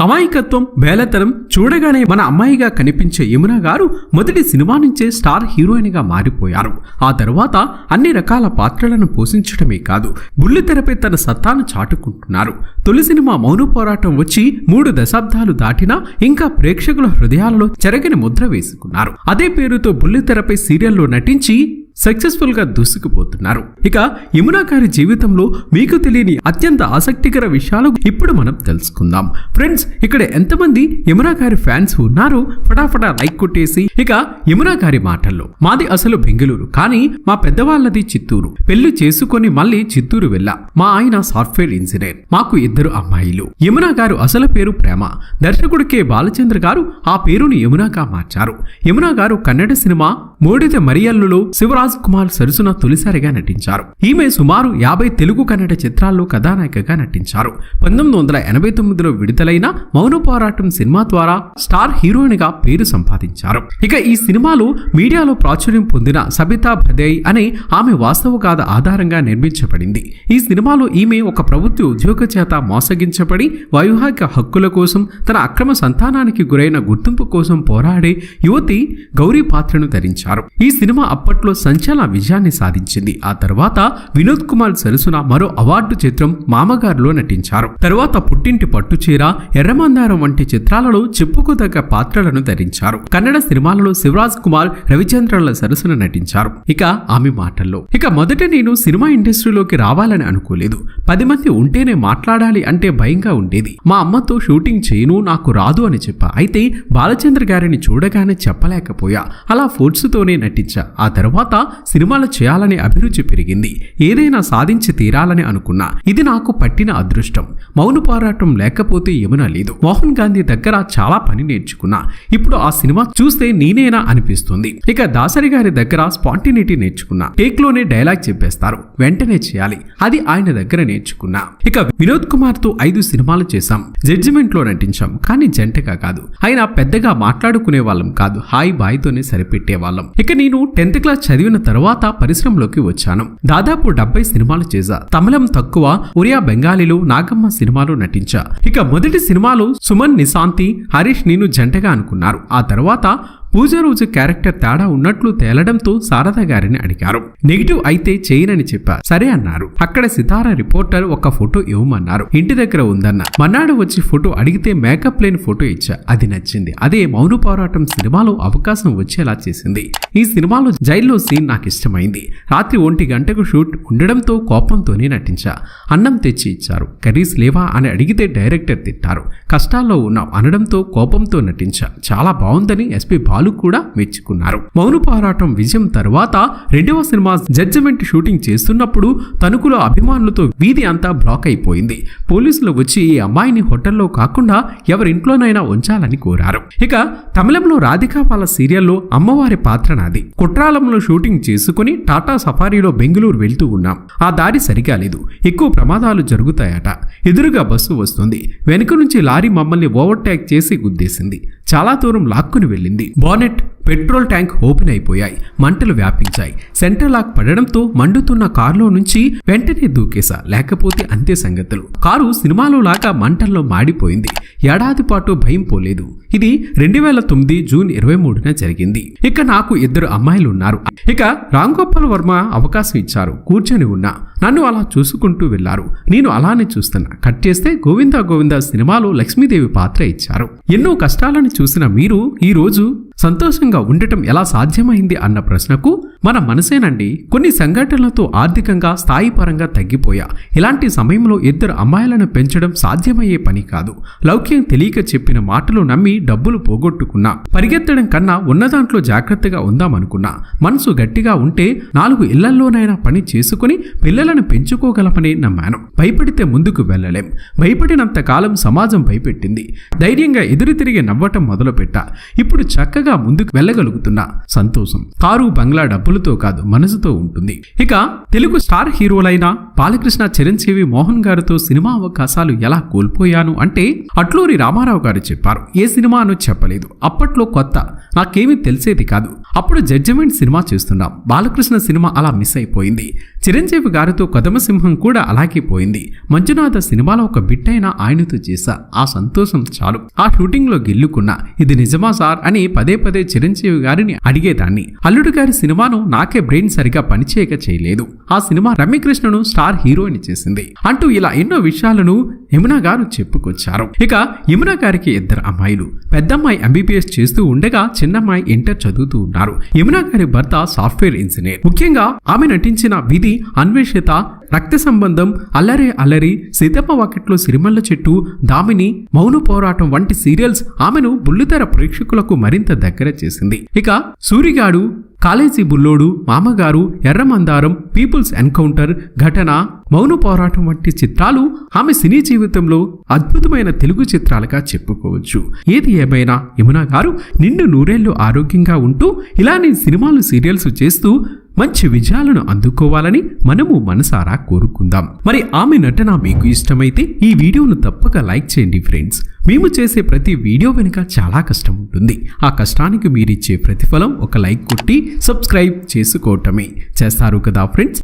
అమాయకత్వం బేలతనం చూడగానే మన అమ్మాయిగా కనిపించే యమున గారు మొదటి సినిమా నుంచే స్టార్ హీరోయిన్గా మారిపోయారు. ఆ తర్వాత అన్ని రకాల పాత్రలను పోషించడమే కాదు బుల్లితెరపై తన సత్తాను చాటుకుంటున్నారు. తొలి సినిమా మౌన పోరాటం వచ్చి మూడు దశాబ్దాలు దాటినా ఇంకా ప్రేక్షకుల హృదయాలలో చెరగని ముద్ర వేసుకున్నారు. అదే పేరుతో బుల్లితెరపై సీరియల్లో నటించి సక్సెస్ఫుల్గా దూసుకుపోతున్నారు. ఇక యమునా గారి జీవితంలో మీకు తెలియని అత్యంత ఆసక్తికర విషయాలు ఇప్పుడు మనం తెలుసుకుందాం. ఫ్రెండ్స్ ఇక్కడ ఎంతమంది యమునా గారి ఫ్యాన్స్ ఉన్నారు ఫటాఫటా లైక్ కొట్టేసి ఇక యమునా గారి మాటల్లో. మాది అసలు బెంగళూరు కానీ మా పెద్దవాళ్ళది చిత్తూరు. పెళ్ళి చేసుకొని మళ్ళీ చిత్తూరు వెళ్ళా. మా ఆయన సాఫ్ట్వేర్ ఇంజనీర్. మాకు ఇద్దరు అమ్మాయిలు. యమునా గారు అసలు పేరు ప్రేమ. దర్శకుడు కె. బాలచంద్ర గారు ఆ పేరుని యమునాగా మార్చారు. యమునా గారు కన్నడ సినిమా మోడిద మరియల్లులో రాజ్ కుమార్ సరసున తొలిసారిగా నటించారు. ఈమె సుమారు యాభై తెలుగు కన్నడ చిత్రాల్లో కథానాయికగా నటించారు. పంతొమ్మిది వందల ఎనభై తొమ్మిదిలో విడుదలైన మౌన పోరాటం సినిమా ద్వారా స్టార్ హీరోయిన్గా పేరు సంపాదించారు. ఇక ఈ సినిమాలో మీడియాలో ప్రాచుర్యం పొందిన సబితా భదేయ్ అనే ఆమె వాస్తవ గాథ ఆధారంగా నిర్మించబడింది. ఈ సినిమాలో ఈమె ఒక ప్రభుత్వ ఉద్యోగ చేత మోసగించబడి వైవాహిక హక్కుల కోసం తన అక్రమ సంతానానికి గురైన గుర్తింపు కోసం పోరాడే యువతి గౌరీ పాత్రను ధరించారు. ఈ సినిమా అప్పట్లో సంచలన విజయాన్ని సాధించింది. ఆ తర్వాత వినోద్ కుమార్ సరసున మరో అవార్డు చిత్రం మామగారులో నటించారు. తర్వాత పుట్టింటి పట్టుచీర ఎర్రమందారం వంటి చిత్రాలలో చెప్పుకోదగ్గ పాత్రలను ధరించారు. కన్నడ సినిమాలలో శివరాజ్ కుమార్ రవిచంద్రన్ల సరసున నటించారు. ఇక ఆమె మాటల్లో. ఇక మొదట నేను సినిమా ఇండస్ట్రీలోకి రావాలని అనుకోలేదు. పది మంది ఉంటేనే మాట్లాడాలి అంటే భయంగా ఉండేది. మా అమ్మతో షూటింగ్ చేయను నాకు రాదు అని చెప్పా. అయితే బాలచంద్ర గారిని చూడగానే చెప్పలేకపోయా. అలా ఫోర్స్తోనే నటించా. ఆ తర్వాత సినిమాలు చేయాలనే అభిరుచి పెరిగింది. ఏదైనా సాధించి తీరాలని అనుకున్నా. ఇది నాకు పట్టిన అదృష్టం. మౌన పోరాటం లేకపోతే యమున లేదు. మోహన్ గాంధీ దగ్గర చాలా పని నేర్చుకున్నా. ఇప్పుడు ఆ సినిమా చూస్తే నేనేనా అనిపిస్తుంది. ఇక దాసరి గారి దగ్గర స్పాంటినిటీ నేర్చుకున్నా. టేక్లోనే డైలాగ్ చెప్పేస్తారు. వెంటనే చేయాలి. అది ఆయన దగ్గర నేర్చుకున్నా. ఇక వినోద్ కుమార్తో ఐదు సినిమాలు చేశాం. జడ్జిమెంట్లో నటించాం. కానీ జంటగా కాదు. ఆయన పెద్దగా మాట్లాడుకునే వాళ్ళం కాదు. హాయ్ బాయ్ తోనే సరిపెట్టే వాళ్ళం. ఇక నేను టెన్త్ క్లాస్ చదివిన తర్వాత పరిశ్రమలోకి వచ్చాను. దాదాపు డెబ్బై సినిమాలు చేశా. తమిళం తక్కువ ఒరియా బెంగాలీలో నాగమ్మ సినిమాలు నటించా. ఇక మొదటి సినిమాలు సుమన్ నిశాంతి హరీష్ నేను జంటగా అనుకున్నారు. ఆ తర్వాత పూజ రోజు క్యారెక్టర్ తేడా ఉన్నట్లు తేలడంతో శారద గారిని అడిగారు. నెగిటివ్ అయితే చేయనని చెప్పారు సరే అన్నారు. అక్కడ సితార రిపోర్టర్ ఒక ఫోటో ఇవ్వమన్నారు. ఇంటి దగ్గర ఉందన్న. మన్నాడు వచ్చి ఫోటో అడిగితే మేకప్ లేని ఫోటో ఇచ్చా. అది నచ్చింది. అదే మౌన పోరాటం సినిమాలో అవకాశం వచ్చేలా చేసింది. ఈ సినిమాలో జైల్లో సీన్ నాకు ఇష్టమైంది. రాత్రి ఒంటి గంటకు షూట్ ఉండడంతో కోపంతోనే నటించా. అన్నం తెచ్చి ఇచ్చారు. కర్రీస్ లేవా అని అడిగితే డైరెక్టర్ తిట్టారు. కష్టాల్లో ఉన్నాం అనడంతో కోపంతో నటించా. చాలా బాగుందని ఎస్పీ బాలు కూడా మెచ్చుకున్నారు. మౌన పోరాటం విజయం తర్వాత రెండవ సినిమా జడ్జిమెంట్ షూటింగ్ చేస్తున్నప్పుడు తణుకులో అభిమానులతో వీధి అంతా బ్లాక్ అయిపోయింది. పోలీసులు వచ్చి ఈ అమ్మాయిని హోటల్లో కాకుండా ఎవరింట్లోనైనా ఉంచాలని కోరారు. ఇక తమిళంలో రాధిక వాళ్ళ సీరియల్లో అమ్మవారి పాత్ర నాది. కుట్రాలంలో షూటింగ్ చేసుకుని టాటా సఫారీలో బెంగళూరు వెళ్తూ ఉన్నాం. ఆ దారి సరిగా లేదు. ఎక్కువ ప్రమాదాలు జరుగుతాయట. ఎదురుగా బస్సు వస్తుంది. వెనుక నుంచి లారీ మమ్మల్ని ఓవర్టేక్ చేసి గుద్దేసింది. చాలా దూరం లాక్కుని వెళ్ళింది. బానెట్ పెట్రోల్ ట్యాంక్ ఓపెన్ అయిపోయాయి. మంటలు వ్యాపించాయి. సెంటర్ లాక్ పడడంతో మండుతున్న కారులో నుంచి వెంటనే దూకేసా లేకపోతే అంతే సంగతులు. కారు సినిమాలో లాగా మంటల్లో మాడిపోయింది. ఏడాది పాటు భయం పోలేదు. ఇది రెండు వేల తొమ్మిది జూన్ ఇరవై మూడున జరిగింది. ఇక నాకు ఇద్దరు అమ్మాయిలు ఉన్నారు. ఇక రామ్ గోపాల్ వర్మ అవకాశం ఇచ్చారు. కూర్చొని ఉన్నా. నన్ను అలా చూసుకుంటూ వెళ్ళారు నేను అలానే చూస్తున్నా. కట్ చేస్తే గోవిందా గోవిందా సినిమాలో లక్ష్మీదేవి పాత్ర ఇచ్చారు. ఎన్నో కష్టాలను చూసిన మీరు ఈ రోజు సంతోషంగా ఉండటం ఎలా సాధ్యమైంది అన్న ప్రశ్నకు మన మనసేనండి. కొన్ని సంఘటనలతో ఆర్థికంగా స్థాయి పరంగా తగ్గిపోయా. ఇలాంటి సమయంలో ఇద్దరు అమ్మాయిలను పెంచడం సాధ్యమయ్యే పని కాదు. లౌక్యం తెలియక చెప్పిన మాటలు నమ్మి డబ్బులు పోగొట్టుకున్నా. పరిగెత్తడం కన్నా ఉన్న దాంట్లో జాగ్రత్తగా ఉందామనుకున్నా. మనసు గట్టిగా ఉంటే నాలుగు ఇళ్ళల్లోనైనా పని చేసుకుని పిల్లలను పెంచుకోగలమని నమ్మాను. భయపడితే ముందుకు వెళ్ళలేం. భయపడినంత కాలం సమాజం భయపెట్టింది. ధైర్యంగా ఎదురు తిరిగి నవ్వటం మొదలుపెట్టా. ఇప్పుడు చక్కగా ముందుకు వెళ్ళగలుగుతున్నా. సంతోషం. కారు బంగ్లా డబ్బులతో కాదు మనసుతో ఉంటుంది. ఇక తెలుగు స్టార్ హీరోలైన బాలకృష్ణ చిరంజీవి మోహన్ గారితో సినిమా అవకాశాలు ఎలా కోల్పోయాను అంటే అట్లూరి రామారావు గారు చెప్పారు ఏ సినిమాను చెప్పలేదు. అప్పట్లో కొత్త. నాకేమీ తెలిసేది కాదు. అప్పుడు జడ్జిమెంట్ సినిమా చేస్తున్నాం. బాలకృష్ణ సినిమా అలా మిస్ అయిపోయింది. చిరంజీవి గారితో కదమసింహం కూడా అలాగే పోయింది. మంజునాథ సినిమాలో ఒక బిట్ అయినా ఆయనతో చేశా. ఆ సంతోషం చాలు. ఆ షూటింగ్లో గెల్లుకున్నా. ఇది నిజమా సార్? అని పదే పదే చిరంజీవి గారిని అడిగేదాన్ని. అల్లుడు గారి సినిమాను నాకే బ్రెయిన్ సరిగా పనిచేయక చేయలేదు. ఆ సినిమా రమ్యకృష్ణను స్టార్ హీరోయిన్ చేసింది. అంటూ ఇలా ఎన్నో విషయాలను యమున గారు చెప్పుకొచ్చారు. ఇక యమున గారికి ఇద్దరు అమ్మాయిలు. పెద్దమ్మాయి ఎంబీబీఎస్ చేస్తూ ఉండగా చిన్నమ్మాయి ఇంటర్ చదువుతూ ఉన్నారు. యమున గారి భర్త సాఫ్ట్వేర్ ఇంజనీర్. ముఖ్యంగా ఆమె నటించిన విధి అన్వేషిత రక్త సంబంధం అల్లరే అల్లరి సీతమ్మ వాకిట్లో సిరిమల్ల చెట్టు దామిని మౌన పోరాటం వంటి సీరియల్స్ ఆమెను బుల్లితెర ప్రేక్షకులకు మరింత దగ్గర చేసింది. ఇక సూరిగాడు కాలేజీ బుల్లోడు మామగారు ఎర్రమందారం పీపుల్స్ ఎన్కౌంటర్ ఘటన మౌన పోరాటం వంటి చిత్రాలు ఆమె సినీ జీవితంలో అద్భుతమైన తెలుగు చిత్రాలుగా చెప్పుకోవచ్చు. ఏది ఏమైనా యమున గారు నిండు నూరేళ్ళు ఆరోగ్యంగా ఉంటూ ఇలానే సినిమాలు సీరియల్స్ చేస్తూ మంచి విజయాలను అందుకోవాలని మనము మనసారా కోరుకుందాం. మరి ఆమె నటన మీకు ఇష్టమైతే ఈ వీడియోను తప్పక లైక్ చేయండి ఫ్రెండ్స్. మేము చేసే ప్రతి వీడియో వెనుక చాలా కష్టం ఉంటుంది. ఆ కష్టానికి మీరిచ్చే ప్రతిఫలం ఒక లైక్ కొట్టి సబ్స్క్రైబ్ చేసుకోవటమే. చేస్తారు కదా ఫ్రెండ్స్?